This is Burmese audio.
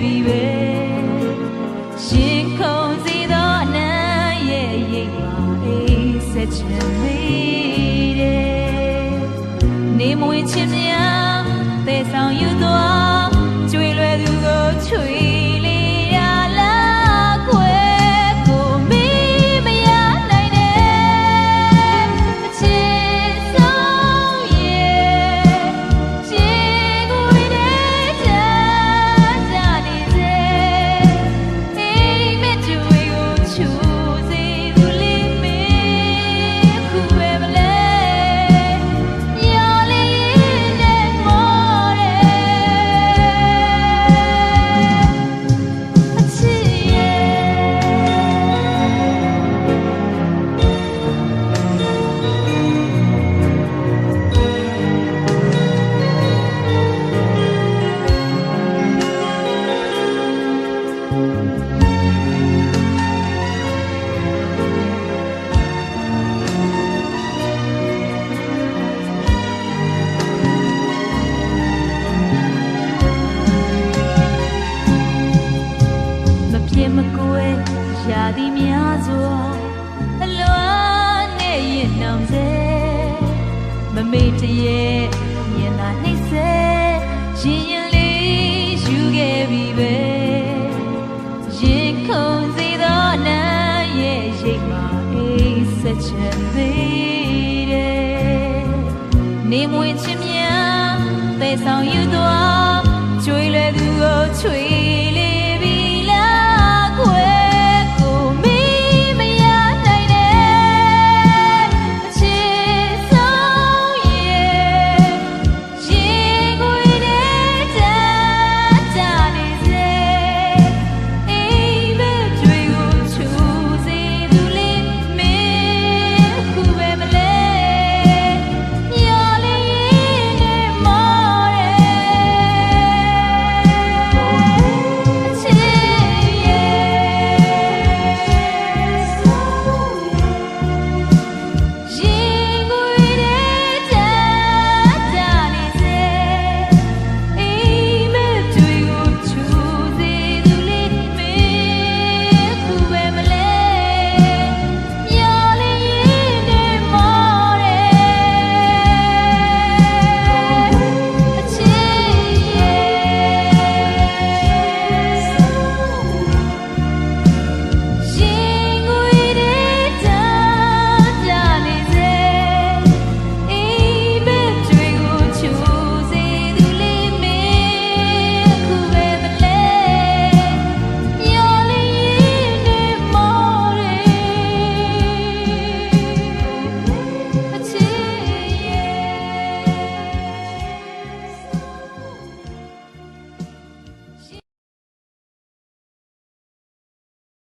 ပြီပဲရှင်ခုန်စီသောအနံ့ရဲ့ရိပ်မှာအေးဆက်ချင်မိတယ်နေမွေချင်များသေဆောင်ယူသွား တွေရာသီများစွာအလွာနဲ့ရင်နှောင်စေမမေ့တရေမြင်သာနှိမ့်စေရင်ရင်လေးယူခဲ့ပြီပဲရင်ခုန်စေသောနာရဲ့ရိတ်မှာအိတ်ဆက်ချင်သေးတယ်နေမွေချင်များသေဆောင်ယူ